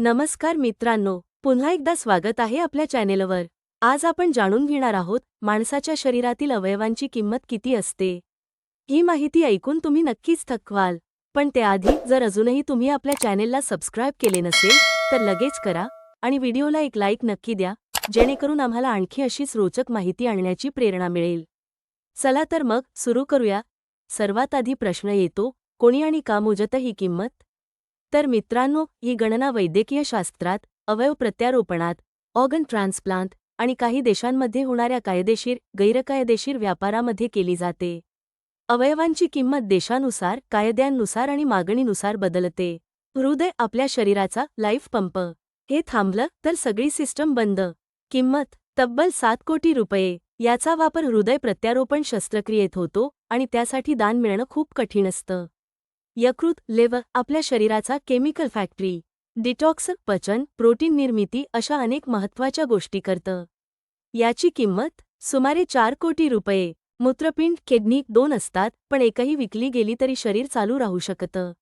नमस्कार मित्रांनो पुन्हा एकदा स्वागत आहे आपल्या चॅनेलवर. आज आपण जाणून घेणार आहोत माणसाच्या शरीरातील अवयवांची किंमत किती असते? ही माहिती ऐकून तुम्ही नक्कीच थकवाल. पण त्याआधी जर अजूनही तुम्ही आपल्या चॅनेलला सबस्क्राईब केले नसेल तर लगेच करा आणि व्हिडिओला एक लाईक नक्की द्या जेणेकरून आम्हाला आणखी अशीच रोचक माहिती आणण्याची प्रेरणा मिळेल. चला तर मग सुरू करूया. सर्वात आधी प्रश्न येतो कोणी आणि का मोजत ही किंमत? तर मित्रांनो ही गणना वैद्यकीय शास्त्रात अवयव प्रत्यारोपणात ऑर्गन ट्रान्सप्लांट आणि काही देशांमध्ये होणाऱ्या कायदेशीर गैरकायदेशीर व्यापारामध्ये केली जाते. अवयवांची किंमत देशानुसार कायद्यांनुसार आणि मागणीनुसार बदलते. हृदय आपल्या शरीराचा लाईफ पंप हे थांबलं तर सगळी सिस्टम बंद. किंमत तब्बल सात कोटी रुपये. याचा वापर हृदय प्रत्यारोपण शस्त्रक्रियेत होतो आणि त्यासाठी दान मिळणं खूप कठीण असतं. यकृत लेवर आपल्या शरीराचा केमिकल फॅक्टरी. डिटॉक्स पचन प्रोटीन निर्मिती अशा अनेक महत्त्वाच्या गोष्टी करतं. याची किंमत सुमारे चार कोटी रुपये. मूत्रपिंड किडनी दोन असतात पण एकही विकली गेली तरी शरीर चालू राहू शकतं.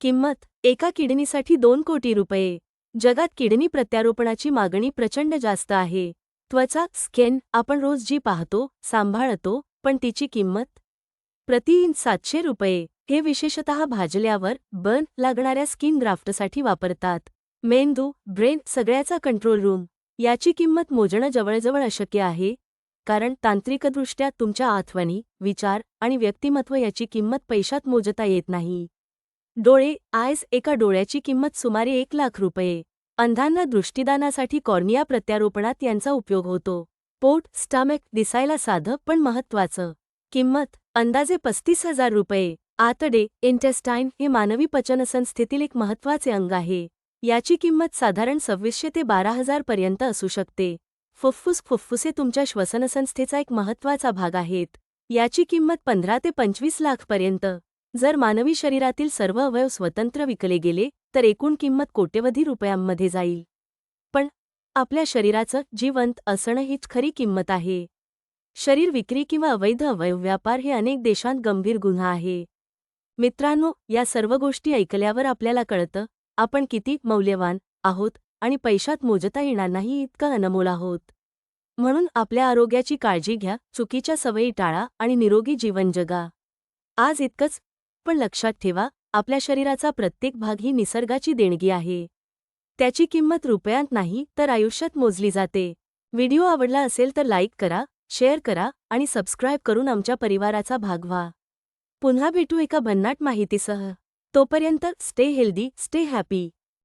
किंमत एका किडनीसाठी दोन कोटी रुपये. जगात किडनी प्रत्यारोपणाची मागणी प्रचंड जास्त आहे. त्वचा स्कॅन आपण रोज जी पाहतो सांभाळतो पण तिची किंमत प्रति इंच सातशे रुपये. हे विशेषतः भाजल्यावर बर्न लागणाऱ्या स्किन ग्राफ्टसाठी वापरतात. मेंदू ब्रेन सगळ्याचा कंट्रोल रूम याची किंमत मोजणं जवळजवळ अशक्य आहे कारण तांत्रिकदृष्ट्या तुमच्या आठवणी विचार आणि व्यक्तिमत्व याची किंमत पैशात मोजता येत नाही. डोळे आयस एका डोळ्याची किंमत सुमारे एक लाख रुपये. अंधांना दृष्टीदानासाठी कॉर्निया प्रत्यारोपणात यांचा उपयोग होतो. पोट स्टमक दिसायला साधं पण महत्वाचं किंमत अंदाजे पस्तीस हजार रुपये. आतडे इंटेस्टाईन हे मानवी पचनसंस्थेतील एक महत्त्वाचे अंग आहे. याची किंमत साधारण सव्वीसशे ते बारा हजार पर्यंत असू शकते. फुफ्फुस फुफ्फुसे तुमच्या श्वसनसंस्थेचा एक महत्त्वाचा भाग आहेत. याची किंमत पंधरा ते पंचवीस लाखपर्यंत जर मानवी शरीरातील सर्व अवयव स्वतंत्र विकले गेले तर एकूण किंमत कोट्यवधी रुपयांमध्ये जाईल. पण आपल्या शरीराचं जिवंत असणं हीच खरी किंमत आहे. शरीर विक्री किंवा अवैध अवयव व्यापार हे अनेक देशांत गंभीर गुन्हा आहे. मित्रांनो या सर्व गोष्टी ऐकल्यावर आपल्याला कळतं आपण किती मौल्यवान आहोत आणि पैशात मोजता येणार नाही इतकं अनमोल आहोत. म्हणून आपल्या आरोग्याची काळजी घ्या चुकीच्या सवयी टाळा आणि निरोगी जीवन जगा. आज इतकंच पण लक्षात ठेवा आपल्या शरीराचा प्रत्येक भाग ही निसर्गाची देणगी आहे. त्याची किंमत रुपयांत नाही तर आयुष्यात मोजली जाते. व्हिडिओ आवडला असेल तर लाईक करा शेअर करा आणि सबस्क्राईब करून आमच्या परिवाराचा भाग व्हा. पुन्हा भेटू एका भन्नाट माहितीसह. तोपर्यंत स्टे हेल्दी स्टे हॅपी.